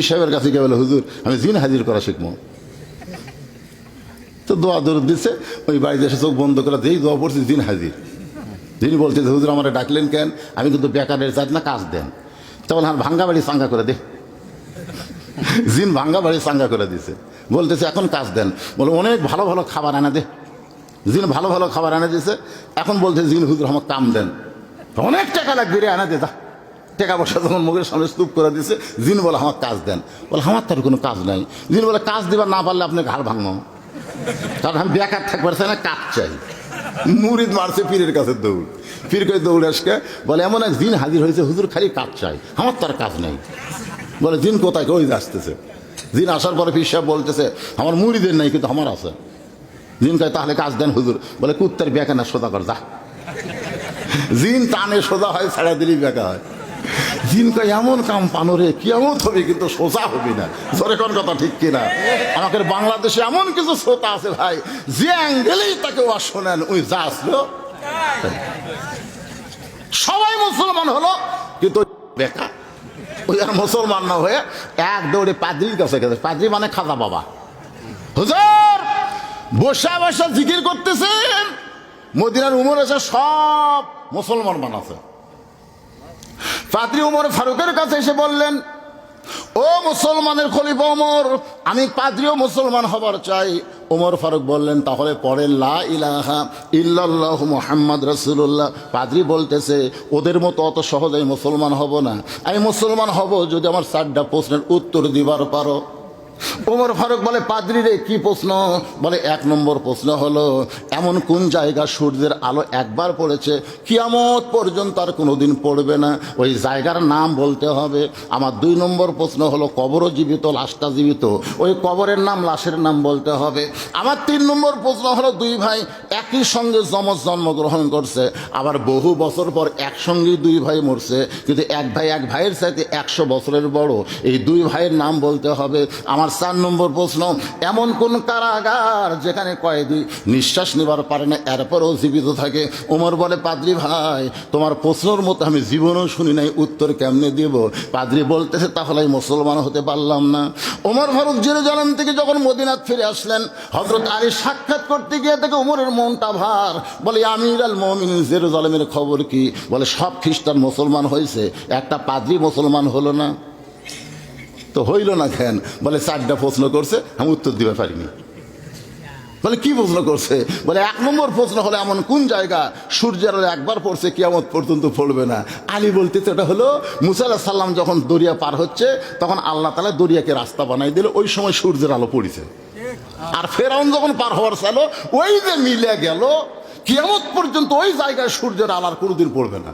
পীর সাহেবের কাছে গিয়ে বলে, হুজুর, আমি জিন হাজির করা শিখব। তো দোয়া দৌড় দিচ্ছে ওই বাড়িতে এসে চোখ বন্ধ করে দিয়েই দোয়া পড়ছি, জিন হাজির। যিনি বলছে হুজুর, আমার ডাকলেন কেন? আমি কিন্তু বেকারের চাই না, কাজ দেন। তখন আর ভাঙ্গা বাড়ি চাঙ্গা করে দে। জিন ভাঙ্গা বাড়ি চাঙ্গা করে দিছে। বলতেছে, এখন কাজ দেন। বলে, অনেক ভালো ভালো খাবার এনে দে। জিন ভালো ভালো খাবার এনে দিছে। এখন বলছে, জিন, হুজুর, আমার কাম দেন। অনেক টাকা লাগবে রে এনে দে, যা। টাকা পয়সা যখন মুখের সামনে স্তূপ করে দিছে। জিন বলে, আমার কাজ দেন। বলে, আমার তার কোনো কাজ নাই। জিন বলে, কাজ দিবার না পারলে আপনি ঘাড় ভাঙবো কারণ আমি বেকার থাকবার চাই না? কাজ চাই। মুরিদ মারছে পীরের কাছে দৌড়। পীর করে দৌড়ে আসকে, বলে, এমন এক দিন হাজির হয়েছে, হুজুর খালি কাজ চাই। আমার তার কাজ নেই। বলে দিন কোথায়? ওই আসতেছে? দিন আসার পরে পীর সাহেব বলতেছে, আমার মুড়িদের নেই, কিন্তু আমার আছে। দিন কয়, তাহলে কাজ দেন হুজুর। বলে, কুত্তার বেকা না, সোজা কর, যা। জিন টানে সোজা হয় ছাড়া দিলেই বেকা হয়। জিন কয় এমন কাম পানোরে কেমন হবে কিন্তু সোজা হবে না। জোরে কোন কথা ঠিক কিনা? আমাকে বাংলাদেশে এমন কিছু শ্রোতা আছে ভাই, যে অ্যাঙ্গেলেই তাকে ওয়া শোনেন ওই যা আসলো। সবাই মুসলমান হলো, কিন্তু বেকার ওই আর মুসলমান না হয়ে এক দৌড়ে পাদ্রির কাছে গেছে। পাদ্রি মানে খাজা বাবা। হুজুর, বসে বসে জিকির করতেছেন। মদিনার উমর এসে সব মুসলমান বানাছে। পাদ্রি উমর ফারুকের কাছে এসে বললেন, ও মুসলমানের খলিফা ওমর আমি পাদ্রিও মুসলমান হবার চাই। ওমর ফারুক বললেন, তাহলে পরে লা ইলাহা ইল্লাল্লাহ পাদ্রি বলতেছে, ওদের মতো অত সহজে মুসলমান হব না। আমি মুসলমান হব যদি আমার চারটা প্রশ্নের উত্তর দিবার পারো। ওমর ফারুক বলে, পাদ্রি রে, কি প্রশ্ন? বলে, এক নম্বর প্রশ্ন হলো, এমন কোন জায়গা সূর্যের আলো একবার পড়েছে, কিয়ামত পর্যন্ত আর কোনোদিন পড়বে না। ওই জায়গার নাম বলতে হবে। আমার দুই নম্বর প্রশ্ন হলো, কবরও জীবিত, লাশটা জীবিত? ওই কবরের নাম, লাশের নাম বলতে হবে। আমার তিন নম্বর প্রশ্ন হলো, দুই ভাই একই সঙ্গে যমজ জন্মগ্রহণ করছে, আবার বহু বছর পর একসঙ্গেই দুই ভাই মরছে, কিন্তু এক ভাই, এক ভাইয়ের সাথে একশো বছরের বড়। এই দুই ভাইয়ের নাম বলতে হবে। আমার চার নম্বর প্রশ্ন, এমন কোন কারাগার যেখানে কয়েদি নিঃশ্বাস নেবার পারে না, এরপরও জীবিত থাকে? ওমর বলে, পাদ্রি ভাই, তোমার প্রশ্নর মতো আমি জীবনও শুনি নাই, উত্তর কেমনে দিব? পাদ্রি বলতেছে, তাহলে মুসলমান হতে পারলাম না। ওমর ফারুক জেরুজালেম থেকে যখন মদিনাথ ফিরে আসলেন হজরত আলী সাক্ষাৎ করতে গিয়ে থেকে উমরের মনটা ভার। বলে আমির আল মমিন জেরুজালেমের খবর কি? বলে, সব খ্রিস্টান মুসলমান হয়েছে, একটা পাদ্রি মুসলমান হলো না। তো হইল না কেন? বলে, চারটা প্রশ্ন করছে, আমি উত্তর দিতে পারিনি। বলে, কি প্রশ্ন করছে? বলে, এক নম্বর প্রশ্ন হলো এমন, কোন জায়গা সূর্যের একবার পড়ছে, কিয়ামত পর্যন্ত পড়বে না? আলী বলতে এটা হলো, মুসা সাল্লাম যখন দরিয়া পার হচ্ছে, তখন আল্লাহ তালা দরিয়াকে রাস্তা বানাই দিল, ওই সময় সূর্যের আলো পড়েছে। আর ফেরাউন যখন পার হওয়ার ছিল ওই যে মিলে গেল, কিয়ামত পর্যন্ত ওই জায়গায় সূর্যের আলো আর কোনোদিন পড়বে না।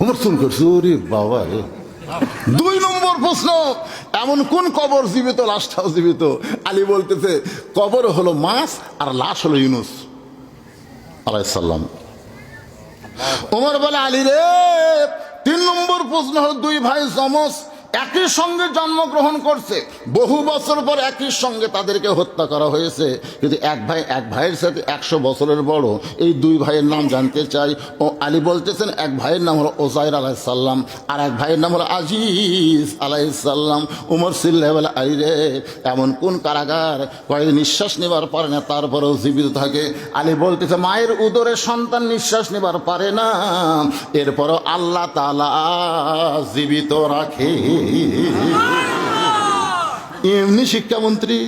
ওরে বাবা রে। দুই নম্বর প্রশ্ন, এমন কোন কবর জীবিত, লাশটাও জীবিত? আলী বলতেছে, কবর হলো মাস আর লাশ হলো ইউনুস আলাইসাল্লাম তোমার বলে আলী রে, তিন নম্বর প্রশ্ন হলো, দুই ভাই জমস একই সঙ্গে জন্মগ্রহণ করছে। বহু বছর পর একই সঙ্গে তাদেরকে হত্যা করা হয়েছে। কিন্তু এক ভাই, এক ভাইয়ের সাথে একশো বছরের বড়। এই দুই ভাইয়ের নাম জানতে চাই। ও আলী বলতেছেন, এক ভাইয়ের নাম হলো ওজাইর আলাইসাল্লাম আর এক ভাইয়ের নাম হলো আজিজ আলাইসাল্লাম উমর সিল্লাহ আলী রে, এমন কোন কারাগার? কয়েক নিঃশ্বাস নেবার পারে না, তারপরেও জীবিত থাকে। আলী বলতেছে, মায়ের উদরে সন্তান নিঃশ্বাস নেবার পারে না। এরপরও আল্লাহ তালা জীবিত রাখে। এমনি শিক্ষামন্ত্রী?